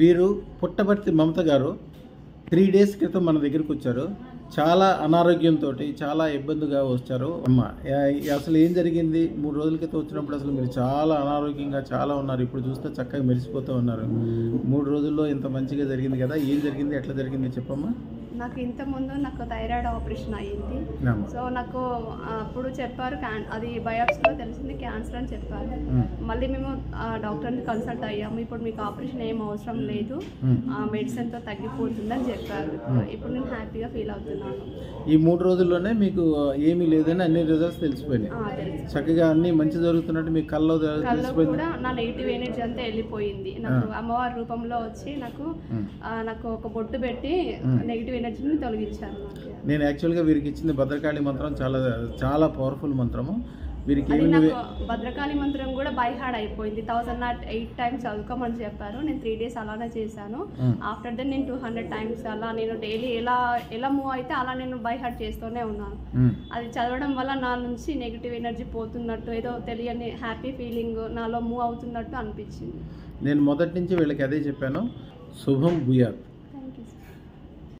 వీరు పుట్టపర్తి మమత గారు three days క్రితం మన దగ్గరికి వచ్చారు. చాలా అనారోగ్యంతో చాలా ఇబ్బందిగా వచ్చారు. అమ్మ అసలు ఏం జరిగింది? మూడు రోజుల క్రితం వచ్చినప్పుడు అసలు మీరు చాలా అనారోగ్యంగా చాలా ఉన్నారు. ఇప్పుడు చూస్తే చక్కగా మెరిసిపోతూ ఉన్నారు. మూడు రోజుల్లో ఇంత మంచిగా జరిగింది కదా. ఏం జరిగింది? ఎట్లా జరిగింది? చెప్పమ్మా. నాకు ఇంత ముందు నాకు థైరాయిడ్ ఆపరేషన్ అయ్యింది. సో నాకు అప్పుడు చెప్పారు అది బయాప్సీలో తెలిసింది క్యాన్సర్ అని చెప్పారు. మళ్ళీ మేము ఆ డాక్టర్ని కన్సల్ట్ అయ్యాము. ఇప్పుడు మీకు ఆపరేషన్ ఏం అవసరం లేదు. మెడిసిన్తో తగ్గిపోతుందని చెప్పారు. ఇప్పుడు నేను హ్యాపీగా ఫీల్ అవుతున్నాను. ఈ మూడు రోజుల్లోనే మీకు ఏమీ లేదని అన్ని రిజల్ట్స్ తెలిసిపోయినాయి. చక్కగా అన్ని మంచి జరుగుతున్నట్టు మీ కల్లో కళ్ళు తెలిసిపోయింది. కూడా నా నెగిటివ్ ఎనర్జీ అంతా వెళ్ళిపోయింది. నాకు అమ్మవారి రూపంలో వచ్చి నాకు నాకు ఒక బొట్టు పెట్టి నెగిటివ్ ఎనర్జీని తొలగించారు. నేను యాక్చువల్గా వీరికి ఇచ్చింది భద్రకాళి మంత్రం చాలా చాలా పవర్ఫుల్ మంత్రము. వీరికి భద్రకాళి మంత్రం కూడా బై హార్డ్ అయిపోయింది. థౌసండ్ నాట్ ఎయిట్ టైమ్స్ చదువుకోమని చెప్పారు. నేను త్రీ డేస్ అలానే చేశాను. Hmm. ఆఫ్టర్ దెన్ నేను టూ హండ్రెడ్ టైమ్స్ అలా నేను డైలీ ఎలా ఎలా మూవ్ అయితే అలా నేను బై హార్ట్ చేస్తూనే ఉన్నాను. ఉమ్. అది చదవడం వల్ల నా నుంచి నెగిటివ్ ఎనర్జీ పోతున్నట్టు ఏదో తెలియని హ్యాపీ ఫీలింగ్ నాలో మూవ్ అవుతున్నట్టు అనిపించింది. నేను మొదటి నుంచి వీళ్ళకి అదే చెప్పాను. శుభం భూయాత్.